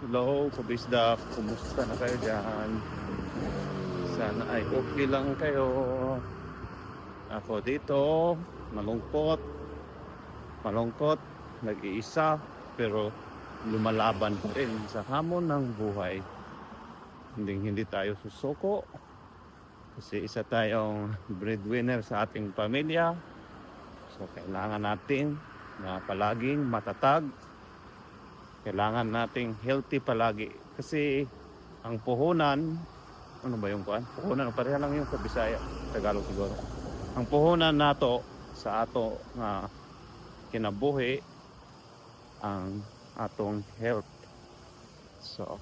Hello, kabisda. Kumusta na kayo dyan? Sana ay okay lang kayo. Ako dito, malungkot. Malungkot, nag-iisa, pero lumalaban pa rin sa hamon ng buhay. Hindi hindi tayo susuko. Kasi isa tayong breadwinner sa ating pamilya. So kailangan natin na palaging matatag kailangan nating healthy palagi. Kasi ang puhunan ano ba yung kuan puhunan pareha lang yung sa Bisaya Tagalog siguro. Ang puhunan nato sa ato nga kinabuhi ang atong health. So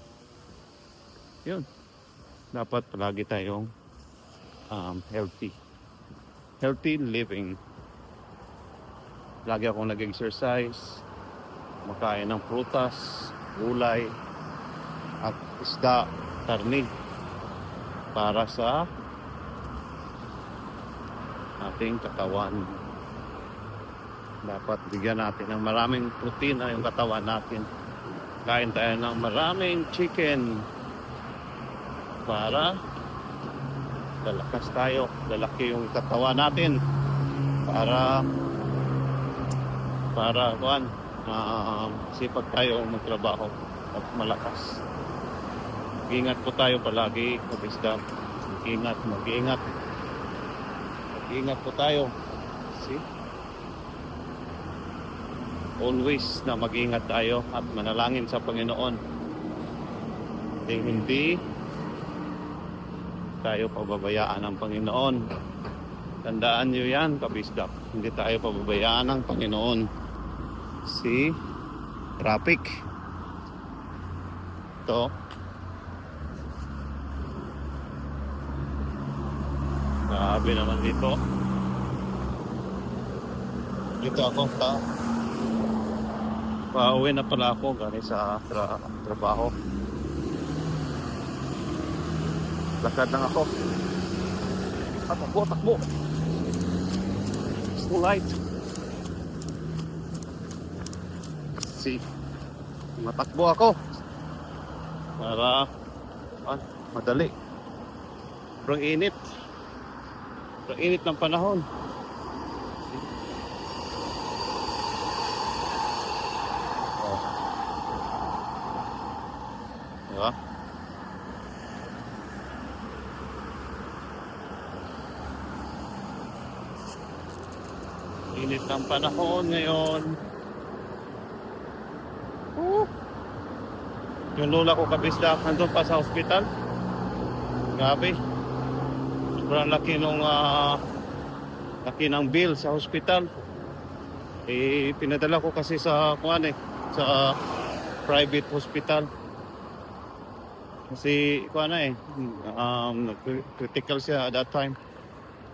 yun. Dapat palagi tayong um, healthy. Healthy living. Lagi akong nag-exercise makain ng prutas, gulay, at isda, karni para sa ating katawan. Dapat bigyan natin ng maraming protina yung katawan natin. Kain tayo ng maraming chicken para lalakas tayo, lalaki yung katawan natin para para kuan um, sipag tayo magtrabaho at malakas. Mag-ingat po tayo palagi, kabisda. Mag-ingat, mag-ingat. Mag-ingat po tayo. See? Always na mag-ingat tayo at manalangin sa Panginoon. Hindi, hindi tayo pababayaan ng Panginoon. Tandaan nyo yan, kabisda. Hindi tayo pababayaan ng Panginoon si traffic. Ito. Grabe naman dito. Dito ako ta pauwi na pala ako galing sa tra trabaho. Lakad lang ako. Ah, takbo. Takbo Full light si matakbo ako. Para ah, madali. Sobrang init. Sobrang init ng panahon. Oh. diba init ng panahon ngayon Yung lola ko kabisda, nandun pa sa hospital. Grabe. Sobrang laki nung ah, laki ng bill sa hospital. Eh, pinadala ko kasi sa kuan eh, sa private hospital. Kasi kuan na eh, um, critical siya at that time.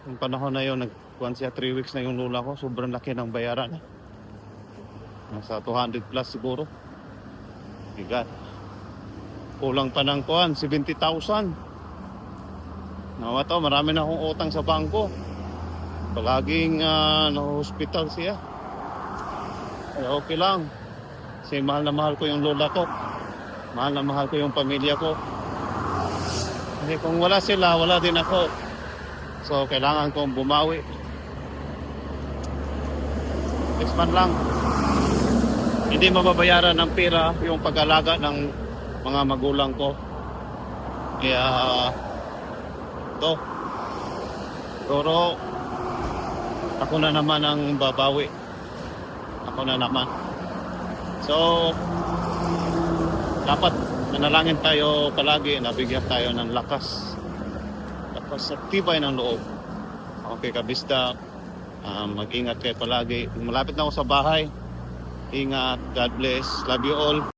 Yung panahon na yun, nagkuhan siya 3 weeks na yung lola ko. Sobrang laki ng bayaran. Nasa 200 plus siguro. Bigat. Kulang pa ng kuhan, 70,000. Nawa to, marami na akong utang sa bangko. Palaging uh, na-hospital siya. Eh, okay lang. Kasi mahal na mahal ko yung lola ko. Mahal na mahal ko yung pamilya ko. Kasi kung wala sila, wala din ako. So, kailangan kong bumawi. Next lang hindi mababayaran ng pera yung pag-alaga ng mga magulang ko. Kaya to Siguro ako na naman ang babawi. Ako na naman. So dapat manalangin tayo palagi na bigyan tayo ng lakas. Lakas at tibay ng loob. Okay, kabista. Um, mag-ingat kayo palagi. Malapit na ako sa bahay. Ingat. God bless. Love you all.